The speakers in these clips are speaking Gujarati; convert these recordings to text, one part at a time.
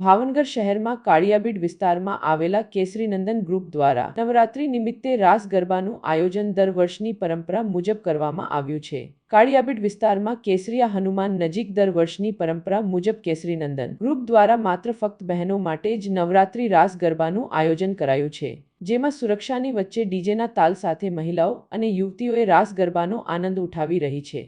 ભાવનગર શહેરમાં કાળિયાબીડ વિસ્તારમાં આવેલા કેસરીનંદન ગ્રુપ દ્વારા નવરાત્રી નિમિત્તે રાસ ગરબાનું આયોજન દર વર્ષની પરંપરા મુજબ કરવામાં આવ્યું છે. કાળિયાબીડ વિસ્તારમાં કેસરિયા હનુમાન નજીક દર વર્ષની પરંપરા મુજબ કેસરીનંદન ગ્રુપ દ્વારા માત્ર ફક્ત બહેનો માટે જ નવરાત્રી રાસ ગરબાનું આયોજન કરાયું છે, જેમાં સુરક્ષાની વચ્ચે ડીજેના તાલ સાથે મહિલાઓ અને યુવતીઓએ રાસ ગરબાનો આનંદ ઉઠાવી રહી છે.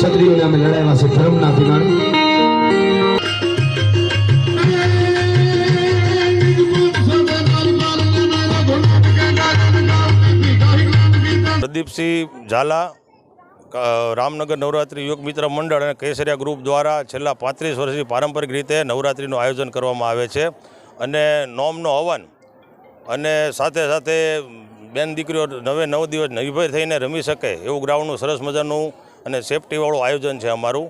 ક્ષત્રિયોને અમે લડાવ્યા છે ધર્મના અભિમાન પ્રદીપસિંહ ઝાલા રામનગર નવરાત્રિ યોગ મિત્ર મંડળ અને કેસરિયા ગ્રુપ દ્વારા છેલ્લા પાંત્રીસ વર્ષથી પારંપરિક રીતે નવરાત્રિનું આયોજન કરવામાં આવે છે. અને નોમનો હવન અને સાથે સાથે બેન દીકરીઓ નવે નવ દિવસ નિર્ભય થઈને રમી શકે એવું ગ્રાઉન્ડનું સરસ મજાનું અને સેફટીવાળું આયોજન છે અમારું.